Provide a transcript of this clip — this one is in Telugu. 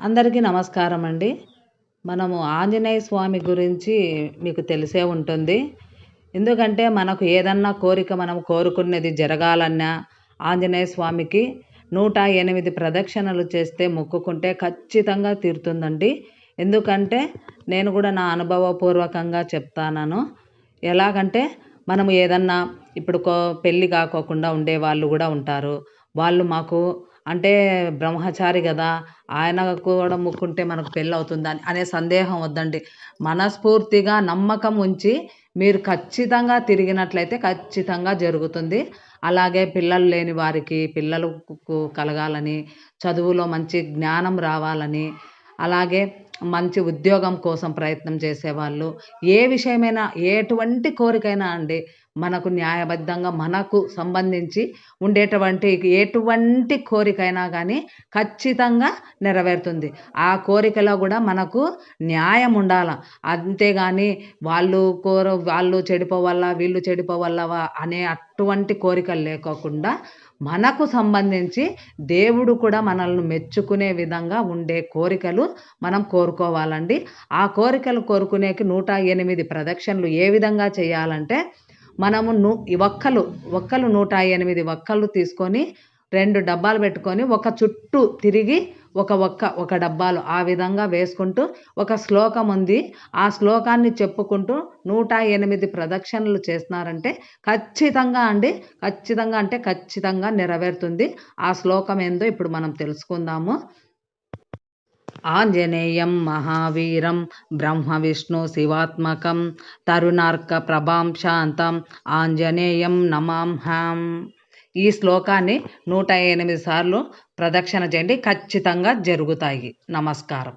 అందరికీ నమస్కారం అండి. మనము ఆంజనేయ స్వామి గురించి మీకు తెలిసే ఉంటుంది. ఎందుకంటే మనకు ఏదన్నా కోరిక మనం కోరుకున్నది జరగాలన్నా ఆంజనేయ స్వామికి నూట ఎనిమిది ప్రదక్షిణలు చేస్తే మొక్కుకుంటే ఖచ్చితంగా తీరుతుందండి. ఎందుకంటే నేను కూడా నా అనుభవపూర్వకంగా చెప్తాను ఎలాగంటే మనము ఏదన్నా ఇప్పుడు కో పెళ్ళి కాకోకుండా ఉండే వాళ్ళు కూడా ఉంటారు. వాళ్ళు మాకు అంటే బ్రహ్మచారి కదా ఆయన కూడా మొక్కుంటే మనకు పెళ్ళి అవుతుందా అనే సందేహం వద్దండి. మనస్ఫూర్తిగా నమ్మకం ఉంచి మీరు ఖచ్చితంగా తిరిగినట్లయితే ఖచ్చితంగా జరుగుతుంది. అలాగే పిల్లలు లేని వారికి పిల్లలకు కలగాలని చదువులో మంచి జ్ఞానం రావాలని అలాగే మంచి ఉద్యోగం కోసం ప్రయత్నం చేసేవాళ్ళు. ఏ విషయమైనా ఎటువంటి కోరికైనా అండి మనకు న్యాయబద్ధంగా మనకు సంబంధించి ఉండేటువంటి ఎటువంటి కోరికైనా కానీ ఖచ్చితంగా నెరవేరుతుంది. ఆ కోరికలో కూడా మనకు న్యాయం ఉండాల. అంతేగాని వాళ్ళు కోర వాళ్ళు చెడిపోవాలా వీళ్ళు చెడిపోవాలవా అనే అటువంటి కోరికలు లేకోకుండా మనకు సంబంధించి దేవుడు కూడా మనల్ని మెచ్చుకునే విధంగా ఉండే కోరికలు మనం కోరుకోవాలండి. ఆ కోరికలు కోరుకునేకి నూట ఎనిమిది ప్రదక్షిణలు ఏ విధంగా చేయాలంటే మనము ను ఒక్కలు ఒక్కలు నూట ఎనిమిది ఒక్కలు తీసుకొని రెండు డబ్బాలు పెట్టుకొని ఒక చుట్టూ తిరిగి ఒక ఒక్క ఒక డబ్బాలు ఆ విధంగా వేసుకుంటూ ఒక శ్లోకం ఉంది. ఆ శ్లోకాన్ని చెప్పుకుంటూ నూట ఎనిమిది ప్రదక్షిణలు చేస్తున్నారంటే ఖచ్చితంగా అండి ఖచ్చితంగా అంటే ఖచ్చితంగా నెరవేరుతుంది. ఆ శ్లోకం ఏందో ఇప్పుడు మనం తెలుసుకుందాము. ఆంజనేయం మహావీరం బ్రహ్మ విష్ణు శివాత్మకం తరుణార్క ప్రభాం శాంతం ఆంజనేయం నమాంహాం ఈ శ్లోకాన్ని నూట ఎనిమిది సార్లు ప్రదక్షిణ చేయండి ఖచ్చితంగా జరుగుతాయి. నమస్కారం.